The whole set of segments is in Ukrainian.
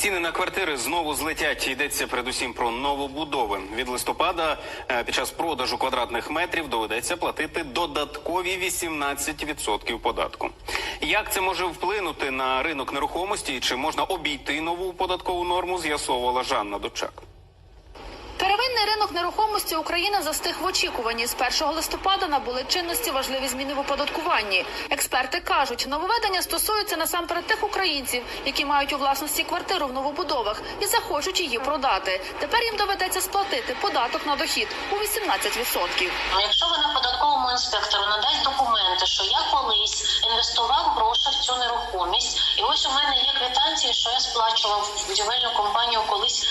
Ціни на квартири знову злетять. Йдеться передусім про новобудови. Від листопада е, під час продажу квадратних метрів доведеться платити додаткові 18% податку. Як це може вплинути на ринок нерухомості чи можна обійти нову податкову норму? З'ясовувала Жанна Дочак. Первинний ринок нерухомості України застиг в очікуванні. З 1 листопада набули чинності важливі зміни в оподаткуванні. Експерти кажуть, нововведення стосуються насамперед тих українців, які мають у власності квартиру в новобудовах і захочуть її продати. Тепер їм доведеться сплатити податок на дохід у 18%. Ну, Якщо ви на податковому інспектору надасть документи, що я колись інвестував гроші в цю нерухомість, і ось у мене є квитанції, що я сплачував будівельну компанію колись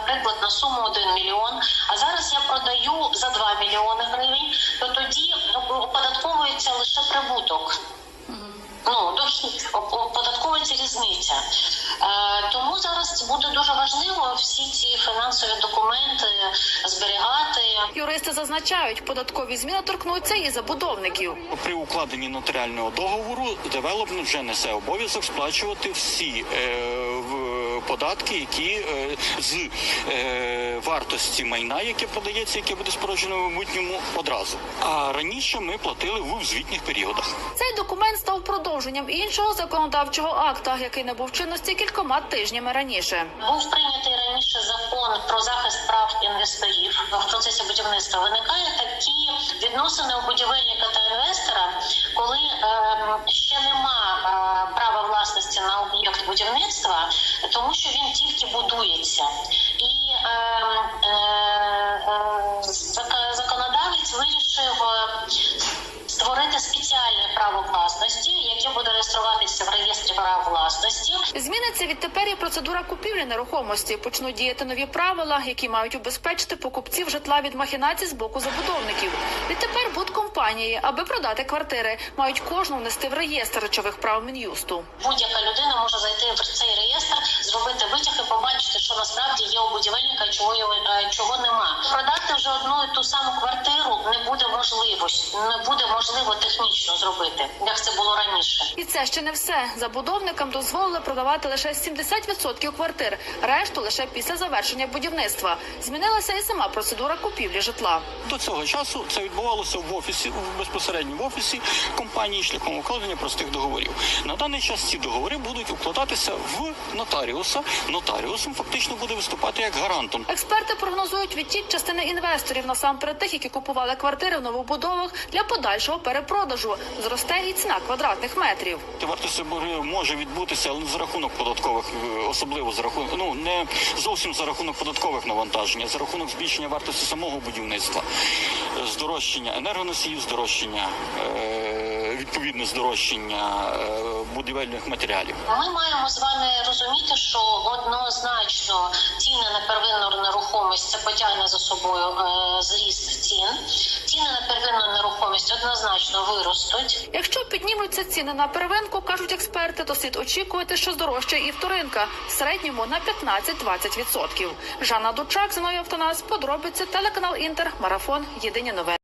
наприклад, на суму 1 мільйон, а зараз я продаю за 2 мільйони гривень, то тоді оподатковується лише прибуток. Ну, оподатковується різниця. Е, тому зараз буде дуже важливо всі ці фінансові документи зберігати. Юристи зазначають, податкові зміни торкнуться і забудовників. При укладенні нотаріального договору девелопмент вже несе обов'язок сплачувати всі е, податки, які е, з е, вартості майна, яке продається, яке буде споруджено в майбутньому, одразу. А раніше ми платили в звітніх періодах. Цей документ став продовженням іншого законодавчого акта, який набув чинності кількома тижнями раніше. Був прийнятий раніше закон про захист прав інвесторів в процесі будівництва. Виникає такі відносини у будівельника та інвестора, коли ем, будівництва, тому що він тільки будується. І е, Зміниться відтепер і процедура купівлі нерухомості. Почнуть діяти нові правила, які мають убезпечити покупців житла від махінацій з боку забудовників. Відтепер будкомпанії, аби продати квартири, мають кожну внести в реєстр речових прав мін'юсту. будь-яка людина може зайти в цей реєстр, зробити витяг і побачити, що насправді є у будівельника, чого його е, чого нема. Продати вже одну і ту саму квартиру не буде можливості, не буде можливо технічно зробити, як це було раніше. І це ще не все. Забудовникам дозволили продавати лише 70% квартир, решту лише після завершення будівництва. Змінилася і сама процедура купівлі житла. До цього часу це відбувалося в офісі, в- безпосередньо в офісі компанії шляхом укладення простих договорів. На даний час ці договори будуть укладатися в нотаріуса. Нотаріусом фактично буде виступати як гарантом. Експерти прогнозують відтік частини інвесторів насамперед тих, які купували квартири в новобудовах для подальшого перепродажу. Зросте і ціна квадратних метрів. Вартість боргів може відбутися, але не за рахунок податкових, е, особливо за рахунок, ну не зовсім за рахунок податкових навантажень, а за рахунок збільшення вартості самого будівництва, Е, здорожчання енергоносіїв, здорожчання, е, відповідне здорожчання будівельних матеріалів. Ми маємо з вами розуміти, що однозначно ціни на первинну нерухомість це потягне за собою зріст цін. Ціни на первинну нерухомість однозначно виростуть. Якщо піднімуться ціни на первинку, кажуть експерти, то слід очікувати, що здорожчає і вторинка в середньому на 15-20%. Жанна Дучак, Зиновій Автонас, подробиці, телеканал Інтер, марафон, єдині новини.